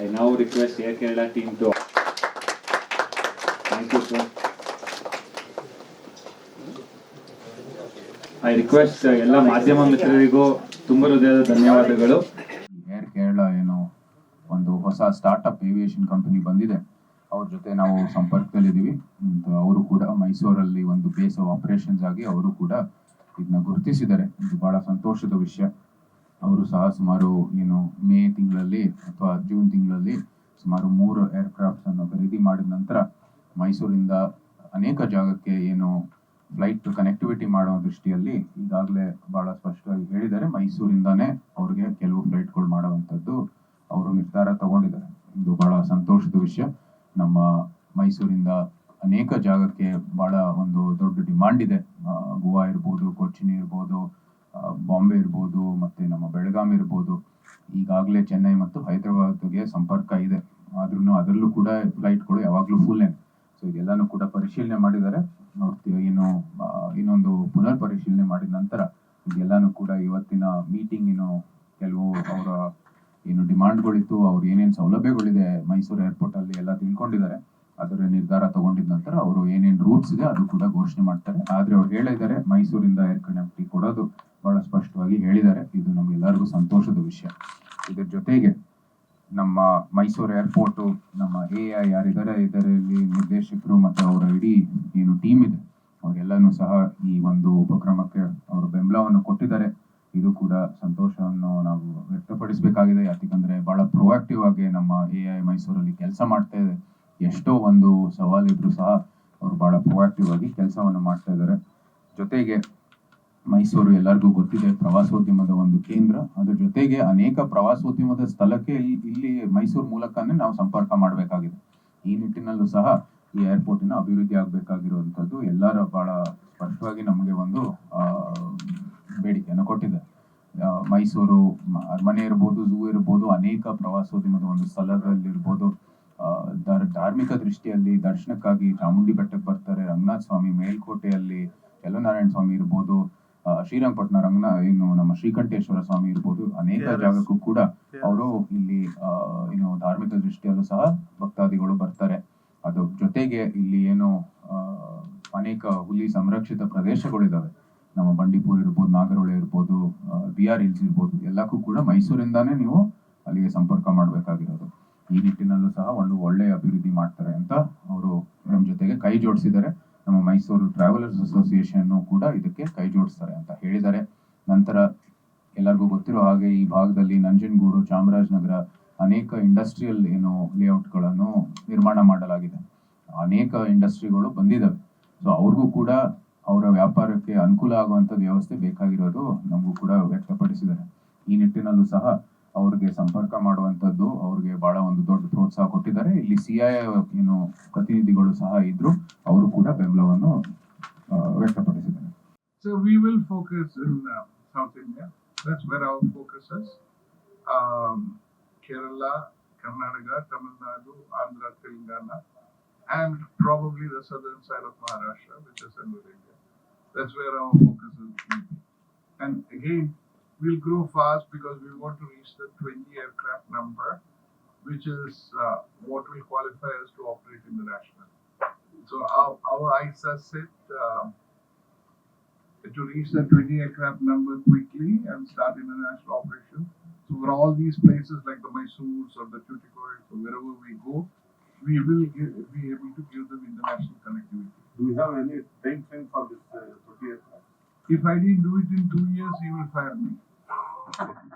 I ನಾವು request Air Kerala team Joe thank you so I request ಎಲ್ಲ ಮಾಧ್ಯಮ ಮಿತ್ರರಿಗೂ ತುಂಬಾ ಹೃದಯದ ಧನ್ಯವಾದಗಳು. ಏರ್ ಕೇರಳ ಏನು ಒಂದು ಹೊಸ ಸ್ಟಾರ್ಟ್ ಅಪ್ ಏವಿಯೇಷನ್ ಕಂಪನಿ ಬಂದಿದೆ. ಅವ್ರ ಜೊತೆ ನಾವು ಸಂಪರ್ಕದಲ್ಲಿದ್ದೀವಿ. ಅವರು ಕೂಡ ಮೈಸೂರಲ್ಲಿ ಒಂದು ಬೇಸ್ ಆಪರೇಷನ್ಸ್ ಆಗಿ ಅವರು ಕೂಡ ಇದನ್ನ ಗುರುತಿಸಿದ್ದಾರೆ. ಇದು ಬಹಳ ಸಂತೋಷದ ವಿಷಯ. ಅವರು ಸಹ ಸುಮಾರು ಏನು, ಮೇ ತಿಂಗಳಲ್ಲಿ ಅಥವಾ ಜೂನ್ ತಿಂಗಳಲ್ಲಿ ಸುಮಾರು ಮೂರು ಏರ್ಕ್ರಾಫ್ಟ್ಸ್ ಅನ್ನು ಖರೀದಿ ಮಾಡಿದ ನಂತರ ಮೈಸೂರಿಂದ ಅನೇಕ ಜಾಗಕ್ಕೆ ಏನು ಫ್ಲೈಟ್ ಕನೆಕ್ಟಿವಿಟಿ ಮಾಡೋ ದೃಷ್ಟಿಯಲ್ಲಿ ಈಗಾಗಲೇ ಬಹಳ ಸ್ಪಷ್ಟವಾಗಿ ಹೇಳಿದ್ದಾರೆ. ಮೈಸೂರಿಂದಾನೇ ಅವ್ರಿಗೆ ಕೆಲವು ಫ್ಲೈಟ್ಗಳು ಮಾಡುವಂಥದ್ದು ಅವರು ನಿರ್ಧಾರ ತಗೊಂಡಿದ್ದಾರೆ. ಇದು ಬಹಳ ಸಂತೋಷದ ವಿಷಯ. ನಮ್ಮ ಮೈಸೂರಿಂದ ಅನೇಕ ಜಾಗಕ್ಕೆ ಬಹಳ ಒಂದು ದೊಡ್ಡ ಡಿಮಾಂಡ್ ಇದೆ. ಗೋವಾ ಇರ್ಬೋದು ಕೊಚ್ಚಿನ್ ಇರ್ಬೋದು ಬಾಂಬೆ ಇರ್ಬೋದು, ಮತ್ತೆ ನಮ್ಮ ಬೆಳಗಾಂ ಇರ್ಬೋದು. ಈಗಾಗಲೇ ಚೆನ್ನೈ ಮತ್ತು ಹೈದರಾಬಾದ್ಗೆ ಸಂಪರ್ಕ ಇದೆ. ಆದ್ರೂ ಅದರಲ್ಲೂ ಕೂಡ ಫ್ಲೈಟ್ಗಳು ಯಾವಾಗಲೂ ಫುಲ್ ಏನ್. ಸೊ ಇದೆಲ್ಲಾನು ಕೂಡ ಪರಿಶೀಲನೆ ಮಾಡಿದ್ದಾರೆ. ನೋಡ್ತೀವಿ ಏನು ಇನ್ನೊಂದು ಪುನರ್ ಪರಿಶೀಲನೆ ಮಾಡಿದ ನಂತರ, ಇದೆಲ್ಲಾನು ಕೂಡ ಇವತ್ತಿನ ಮೀಟಿಂಗ್ ಏನು ಕೆಲವು ಅವರ ಏನು ಡಿಮಾಂಡ್ಗಳಿತ್ತು, ಅವ್ರು ಏನೇನು ಸೌಲಭ್ಯಗಳಿದೆ ಮೈಸೂರು ಏರ್ಪೋರ್ಟ್ ಅಲ್ಲಿ ಎಲ್ಲ ತಿಳ್ಕೊಂಡಿದ್ದಾರೆ. ಅದರ ನಿರ್ಧಾರ ತಗೊಂಡಿದ ನಂತರ ಅವರು ಏನೇನು ರೂಟ್ಸ್ ಇದೆ ಅದು ಕೂಡ ಘೋಷಣೆ ಮಾಡ್ತಾರೆ. ಆದ್ರೆ ಅವ್ರು ಹೇಳಿದ್ದಾರೆ ಮೈಸೂರಿಂದ ಏರ್ ಕನೆಕ್ಟಿ ಕೊಡೋದು ಬಹಳ ಸ್ಪಷ್ಟವಾಗಿ ಹೇಳಿದ್ದಾರೆ. ಇದು ನಮ್ಗೆಲ್ಲರಿಗೂ ಸಂತೋಷದ ವಿಷಯ. ಇದರ ಜೊತೆಗೆ ನಮ್ಮ ಮೈಸೂರು ಏರ್ಪೋರ್ಟು, ನಮ್ಮ ಎ ಐ ಯಾರಿದ್ದಾರೆ, ಇದರಲ್ಲಿ ನಿರ್ದೇಶಕರು ಮತ್ತು ಅವರ ಇಡೀ ಏನು ಟೀಮ್ ಇದೆ, ಅವರೆಲ್ಲನೂ ಸಹ ಈ ಒಂದು ಉಪಕ್ರಮಕ್ಕೆ ಅವರು ಬೆಂಬಲವನ್ನು ಕೊಟ್ಟಿದ್ದಾರೆ. ಇದು ಕೂಡ ಸಂತೋಷವನ್ನು ನಾವು ವ್ಯಕ್ತಪಡಿಸಬೇಕಾಗಿದೆ. ಯಾಕಂದ್ರೆ ಬಹಳ ಪ್ರೊಆಕ್ಟಿವ್ ಆಗಿ ನಮ್ಮ ಎ ಐ ಮೈಸೂರಲ್ಲಿ ಕೆಲಸ ಮಾಡ್ತಾ ಇದೆ. ಎಷ್ಟೋ ಒಂದು ಸವಾಲಿದ್ರು ಸಹ ಅವರು ಬಹಳ ಪ್ರೊಆಕ್ಟಿವ್ ಆಗಿ ಕೆಲಸವನ್ನು ಮಾಡ್ತಾ ಇದ್ದಾರೆ. ಜೊತೆಗೆ ಮೈಸೂರು ಎಲ್ಲರಿಗೂ ಗೊತ್ತಿದೆ, ಪ್ರವಾಸೋದ್ಯಮದ ಒಂದು ಕೇಂದ್ರ. ಅದ್ರ ಜೊತೆಗೆ ಅನೇಕ ಪ್ರವಾಸೋದ್ಯಮದ ಸ್ಥಳಕ್ಕೆ ಇಲ್ಲಿ- ಮೈಸೂರು ಮೂಲಕನೇ ನಾವು ಸಂಪರ್ಕ ಮಾಡಬೇಕಾಗಿದೆ. ಈ ನಿಟ್ಟಿನಲ್ಲೂ ಸಹ ಈ ಏರ್ಪೋರ್ಟಿನ ಅಭಿವೃದ್ಧಿ ಆಗಬೇಕಾಗಿರುವಂಥದ್ದು ಎಲ್ಲರ ಬಹಳ ಸ್ಪಷ್ಟವಾಗಿ ನಮಗೆ ಒಂದು ಬೇಡಿಕೆಯನ್ನು ಕೊಟ್ಟಿದೆ. ಮೈಸೂರು ಅರಮನೆ ಇರ್ಬೋದು ಝೂ ಇರ್ಬೋದು ಅನೇಕ ಪ್ರವಾಸೋದ್ಯಮದ ಒಂದು ಸ್ಥಳದಲ್ಲಿರ್ಬೋದು ಧಾರ್ಮಿಕ ದೃಷ್ಟಿಯಲ್ಲಿ ದರ್ಶನಕ್ಕಾಗಿ ಚಾಮುಂಡಿ ಬೆಟ್ಟಕ್ಕೆ ಬರ್ತಾರೆ ರಂಗನಾಥ ಸ್ವಾಮಿ ಮೇಲ್ಕೋಟೆಯಲ್ಲಿ ಯಲ್ಲನಾರಾಯಣ ಸ್ವಾಮಿ ಇರ್ಬೋದು ಶ್ರೀರಂಗಪಟ್ಟಣ ರಂಗನ ಏನು ನಮ್ಮ ಶ್ರೀಕಂಠೇಶ್ವರ ಸ್ವಾಮಿ ಇರ್ಬೋದು ಅನೇಕ ಜಾಗಕ್ಕೂ ಕೂಡ ಅವರು ಇಲ್ಲಿ ಏನು ಧಾರ್ಮಿಕ ದೃಷ್ಟಿಯಲ್ಲೂ ಸಹ ಭಕ್ತಾದಿಗಳು ಬರ್ತಾರೆ. ಅದು ಜೊತೆಗೆ ಇಲ್ಲಿ ಏನು ಅನೇಕ ಹುಲಿ ಸಂರಕ್ಷಿತ ಪ್ರದೇಶಗಳಿದಾವೆ ನಮ್ಮ ಬಂಡೀಪುರ ಇರ್ಬೋದು, ನಾಗರಹೊಳೆ ಇರ್ಬೋದು ಬಿ ಆರ್ ಹಿಲ್ಸ್ ಇರ್ಬೋದು, ಎಲ್ಲಕ್ಕೂ ಕೂಡ ಮೈಸೂರಿಂದಾನೇ ನೀವು ಅಲ್ಲಿಗೆ ಸಂಪರ್ಕ ಮಾಡಬೇಕಾಗಿರೋದು. ಈ ನಿಟ್ಟಿನಲ್ಲೂ ಸಹ ಒಂದು ಒಳ್ಳೆಯ ಅಭಿವೃದ್ಧಿ ಮಾಡ್ತಾರೆ ಅಂತ ಅವರು ನಮ್ಮ ಜೊತೆಗೆ ಕೈ ಜೋಡಿಸಿದ್ದಾರೆ. ನಮ್ಮ ಮೈಸೂರು ಟ್ರಾವೆಲರ್ಸ್ ಅಸೋಸಿಯೇಷನ್ನು ಕೂಡ ಇದಕ್ಕೆ ಕೈ ಜೋಡಿಸ್ತಾರೆ ಅಂತ ಹೇಳಿದ್ದಾರೆ. ನಂತರ ಎಲ್ಲರಿಗೂ ಗೊತ್ತಿರೋ ಹಾಗೆ ಈ ಭಾಗದಲ್ಲಿ ನಂಜನಗೂಡು, ಚಾಮರಾಜನಗರ ಅನೇಕ ಇಂಡಸ್ಟ್ರಿಯಲ್ ಏನು ಲೇಔಟ್ಗಳನ್ನು ನಿರ್ಮಾಣ ಮಾಡಲಾಗಿದೆ. ಅನೇಕ ಇಂಡಸ್ಟ್ರಿಗಳು ಬಂದಿದ್ದಾವೆ. ಸೊ ಅವ್ರಿಗೂ ಕೂಡ ಅವರ ವ್ಯಾಪಾರಕ್ಕೆ ಅನುಕೂಲ ಆಗುವಂತ ವ್ಯವಸ್ಥೆ ಬೇಕಾಗಿರೋದು ನಮಗೂ ಕೂಡ ವ್ಯಕ್ತಪಡಿಸಿದ್ದಾರೆ. ಈ ನಿಟ್ಟಿನಲ್ಲೂ ಸಹ ಅವ್ರಿಗೆ ಸಂಪರ್ಕ ಮಾಡುವಂಥದ್ದು ಅವ್ರಿಗೆ ಬಹಳ ಒಂದು ದೊಡ್ಡ ಪ್ರೋತ್ಸಾಹ ಕೊಟ್ಟಿದ್ದಾರೆ. ಇಲ್ಲಿ ಸಿ ಐ ಏನು ಪ್ರತಿನಿಧಿಗಳು ಸಹ ಇದ್ರು ಅವರು ಕೂಡ ಬೆಂಬಲವನ್ನು ವ್ಯಕ್ತಪಡಿಸಿದ್ದಾರೆ. We will focus in South India focuses Kerala Karnataka Tamil Nadu Andhra Telangana and probably the southern side of Maharashtra That's where our focus is. And again, we'll grow fast because we want to reach the 20 aircraft number, which is uh, what will qualify us to operate internationally. So our, our eyes are set. Uh, to reach the 20 aircraft number quickly and start international operations. So for all these places like the Mysore's or the Tuticorin or wherever we go, we will be able to give them international connectivity. Do you have any time frame for this 20 aircraft? If I didn't do it in two years, he will fire me.